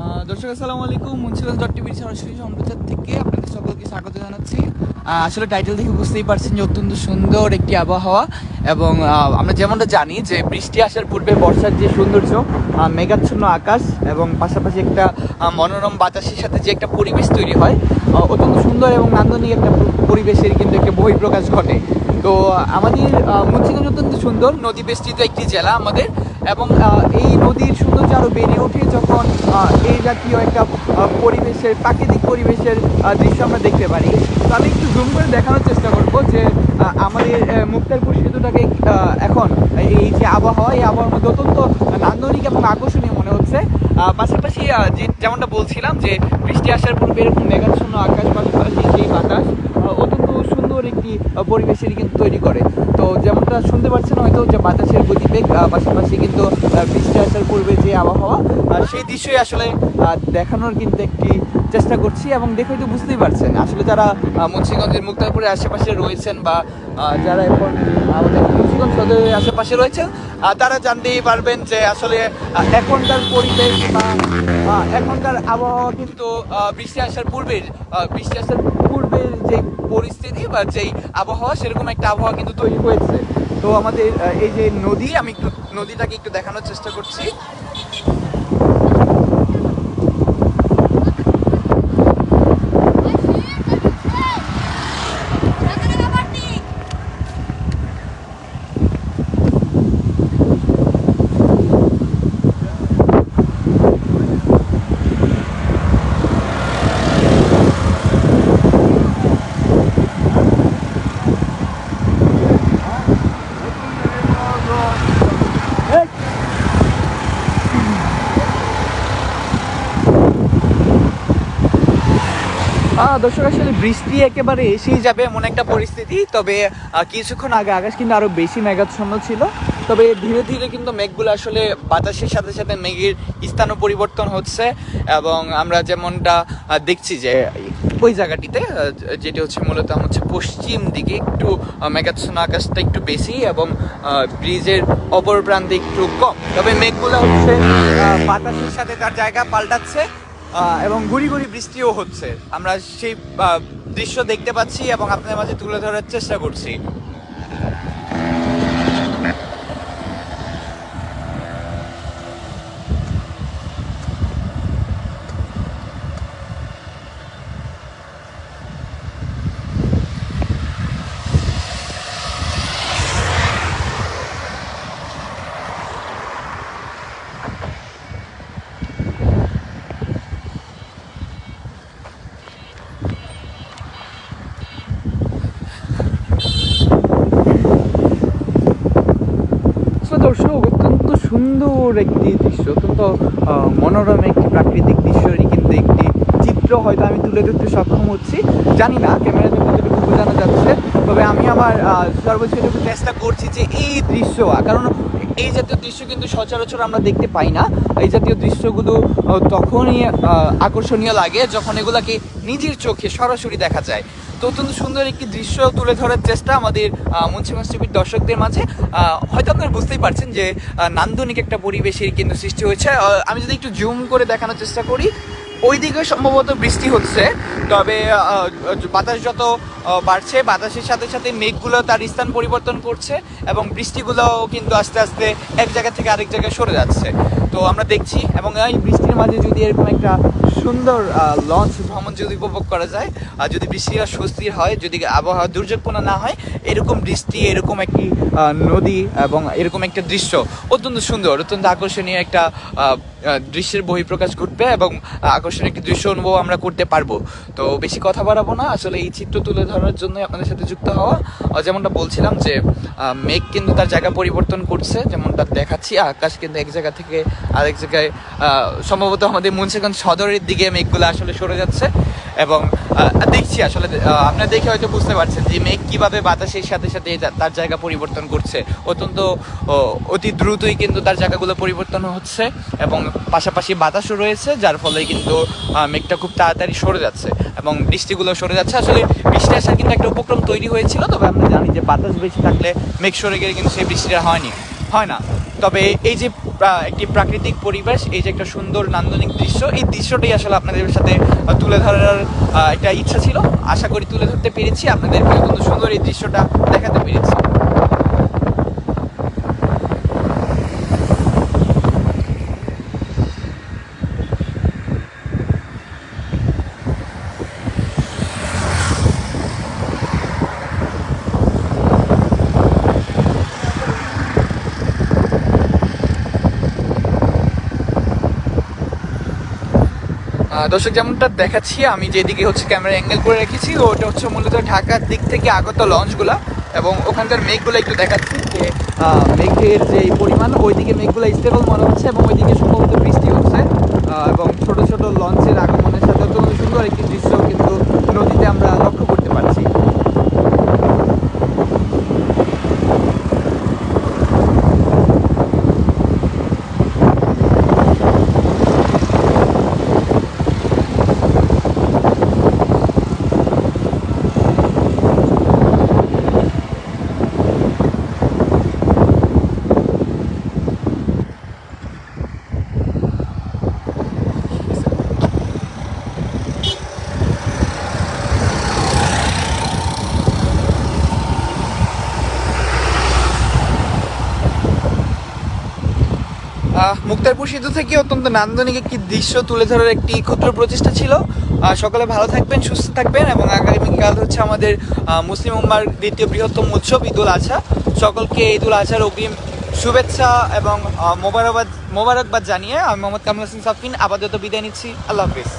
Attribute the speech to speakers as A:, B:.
A: দর্শক, আসসালামু আলাইকুম। মুন্সিগঞ্জ ডট টিভির সরাসরি সম্প্রচার থেকে আপনাদের সকলকে স্বাগত জানাচ্ছি। আসলে টাইটেল দেখে বুঝতেই পারছেন যে অত্যন্ত সুন্দর একটি আবহাওয়া এবং আমরা যেমনটা জানি যে বৃষ্টি আসার পূর্বে বর্ষার যে সৌন্দর্য মেঘাচ্ছন্ন আকাশ এবং পাশাপাশি একটা মনোরম বাতাসের সাথে যে একটা পরিবেশ তৈরি হয় অত্যন্ত সুন্দর এবং নান্দনিক একটা পরিবেশের কিন্তু একটা বহিঃপ্রকাশ ঘটে। তো, আমাদের মুন্সিগঞ্জ অত্যন্ত সুন্দর। নদী বেষ্টিত একটি জেলা আমাদের। এবং এই নদীর সৌন্দর্য আরও বেড়ে ওঠে যখন এই জাতীয় একটা পরিবেশের, প্রাকৃতিক পরিবেশের দৃশ্য আমরা দেখতে পারি। তো আমি একটু জুম করে দেখানোর চেষ্টা করব যে আমাদের মুক্তারপুর সেতুটাকে এখন, এই যে আবহাওয়া, এই আবহাওয়ার মধ্যে অত্যন্ত নান্দনিক এবং আকর্ষণীয় মনে হচ্ছে। পাশাপাশি যেমনটা বলছিলাম যে, বৃষ্টি আসার পূর্বে এরকম মেঘাচ্ছন্ন আকাশ পাশাপাশি সেই বাতাস। একটি পরিবেশেরই পরিবেশের কিন্তু তৈরি করে। তো যেমনটা শুনতে পাচ্ছেন হয়তো যে বাতাসের গতিবেগ পাশাপাশি কিন্তু বৃষ্টি আসার পূর্বে যে আবহাওয়া সেই দৃশ্যই আসলে দেখানোর কিন্তু একটি চেষ্টা করছি এবং দেখে তো বুঝতেই পারছেন। আসলে যারা মুন্সিগঞ্জের মুক্তারপুরের আশেপাশে রয়েছেন বা যারা এখন আমাদের মুন্সিগঞ্জ সদরের আশেপাশে রয়েছেন তারা জানতেই পারবেন যে আসলে এখনকার পরিবেশ বা এখনকার আবহাওয়া কিন্তু বৃষ্টি আসার পূর্বের বৃষ্টি আসার পূর্বের যে পরিস্থিতি বা যেই আবহাওয়া, সেরকম একটা আবহাওয়া কিন্তু তৈরি হয়েছে। তো আমাদের এই যে নদী, আমি একটু, নদীটাকে একটু দেখানোর চেষ্টা করছি। দর্শক, আসলে বৃষ্টি একেবারে এসেই যাবে এমন একটা পরিস্থিতি। তবে কিছুক্ষণ আগে আকাশ কিন্তু আরও বেশি মেঘাচ্ছন্ন ছিল। তবে ধীরে ধীরে কিন্তু মেঘগুলো আসলে বাতাসের সাথে সাথে মেঘের স্থানও পরিবর্তন হচ্ছে এবং আমরা যেমনটা দেখছি যে ওই জায়গাটিতে যেটি হচ্ছে মূলত হচ্ছে পশ্চিম দিকে একটু মেঘাচ্ছন্ন আকাশটা একটু বেশি এবং ব্রিজের অপর প্রান্তে একটু কম। তবে মেঘগুলো হচ্ছে বাতাসের সাথে তার জায়গা পাল্টাচ্ছে। এবং গুড়ি গুড়ি বৃষ্টিও হচ্ছে। আমরা সেই দৃশ্য দেখতে পাচ্ছি এবং আপনাদের মাঝে তুলে ধরার চেষ্টা করছি আসলে দর্শক অত্যন্ত সুন্দর একটি দৃশ্য, অত্যন্ত মনোরম একটি প্রাকৃতিক দৃশ্যেরই কিন্তু একটি চিত্র, হয়তো আমি তুলে ধরতে সক্ষম হচ্ছি। জানি না ক্যামেরাতে কতটুকু বোঝানো যাচ্ছে। তবে আমি আমার সর্বোচ্চ চেষ্টা করছি যে এই দৃশ্য কারণ এই জাতীয় দৃশ্য কিন্তু সচরাচর আমরা দেখতে পাই না। এই জাতীয় দৃশ্যগুলো তখনই আকর্ষণীয় লাগে যখন এগুলাকে নিজের চোখে সরাসরি দেখা যায়। তো অত্যন্ত সুন্দর একটি দৃশ্য তুলে ধরার চেষ্টা আমাদের মুন্সিগঞ্জ টিভির দর্শকদের মাঝে। হয়তো আপনারা বুঝতেই পারছেন যে নান্দনিক একটা পরিবেশের কিন্তু সৃষ্টি হয়েছে। আমি যদি একটু জুম করে দেখানোর চেষ্টা করি, ওইদিকে সম্ভবত বৃষ্টি হচ্ছে, তবে বাতাস যত বাড়ছে। বাতাসের সাথে সাথে মেঘগুলো তার স্থান পরিবর্তন করছে এবং বৃষ্টিগুলোও কিন্তু আস্তে আস্তে এক জায়গা থেকে আরেক জায়গায় সরে যাচ্ছে। তো আমরা দেখছি এবং এই বৃষ্টির মাঝে যদি এরকম একটা সুন্দর লঞ্চ ভ্রমণ যদি উপভোগ করা যায়, আর যদি বৃষ্টিটা স্বস্তির হয়, যদি আবহাওয়া দুর্যোগপূর্ণ না হয়, এরকম বৃষ্টি, এরকম একটি নদী এবং এরকম একটা দৃশ্য অত্যন্ত সুন্দর, অত্যন্ত আকর্ষণীয় একটা দৃশ্যের বহিঃপ্রকাশ ঘটবে এবং আকর্ষণীয় একটি দৃশ্য অনুভব আমরা করতে পারব। তো বেশি কথা বাড়াবো না। আসলে এই চিত্র তুলে ধরার জন্য আপনাদের সাথে যুক্ত হওয়া। যেমনটা বলছিলাম যে মেঘ কিন্তু তার জায়গা পরিবর্তন করছে যেমনটা দেখাচ্ছি আকাশ কিন্তু এক জায়গা থেকে আরেক জায়গায় সম্ভবত আমাদের মুন্সিগঞ্জ সদরের দিকে মেঘগুলো আসলে সরে যাচ্ছে। এবং দেখছি আসলে আপনারা দেখে হয়তো বুঝতে পারছেন যে মেঘ কীভাবে বাতাসের সাথে সাথে তার জায়গা পরিবর্তন করছে। অত্যন্ত অতি দ্রুতই কিন্তু তার জায়গাগুলো পরিবর্তন হচ্ছে এবং পাশাপাশি বাতাসও রয়েছে, যার ফলে কিন্তু মেঘটা খুব তাড়াতাড়ি সরে যাচ্ছে এবং বৃষ্টিগুলো সরে যাচ্ছে। আসলে বৃষ্টি আসার কিন্তু একটা উপক্রম তৈরি হয়েছিল, তবে আমরা জানি যে বাতাস বেশি থাকলে মেঘ সরে গেলে কিন্তু সেই বৃষ্টিটা হয়নি, হয় না। তবে এই যে একটি প্রাকৃতিক পরিবেশ, এই যে একটা সুন্দর নান্দনিক দৃশ্য, এই দৃশ্যটাই আসলে আপনাদের সাথে তুলে ধরার একটা ইচ্ছা ছিল। আশা করি তুলে ধরতে পেরেছি। আপনাদেরকে কিন্তু সুন্দর এই দৃশ্যটা দেখাতে পেরেছি। দর্শক, যেমনটা দেখাচ্ছি, আমি যেদিকে হচ্ছে ক্যামেরা অ্যাঙ্গেল করে রেখেছি, ওটা হচ্ছে মূলত ঢাকার দিক থেকে আগত লঞ্চগুলা এবং ওখানকার মেঘগুলো একটু দেখাচ্ছি যে মেঘের যে পরিমাণ, ওইদিকে মেঘগুলো স্টেবল মনে হচ্ছে এবং ওইদিকে সম্ভবত বৃষ্টি হচ্ছে। এবং ছোট ছোট লঞ্চের আগমনের সাথে অত্যন্ত সুন্দর একটি দৃশ্য কিন্তু নদীতে আমরা লক্ষ্য করতে পারছি আহ, মুক্তারপুর সেতু থেকে অত্যন্ত নান্দনিক একটি দৃশ্য তুলে ধরার একটি ক্ষুদ্র প্রচেষ্টা ছিল। সকালে ভালো থাকবেন, সুস্থ থাকবেন এবং আগামীকাল হচ্ছে আমাদের মুসলিম উম্মার দ্বিতীয় বৃহত্তম উৎসব ঈদুল আছা সকলকে ঈদুল আছার অগ্রিম শুভেচ্ছা এবং মোবারকবাদ মোবারকবাদ জানিয়ে আমি মোহাম্মদ কামরুল হোসেন সাফিন আপাতত বিদায় নিচ্ছি। আল্লাহ হাফিজ।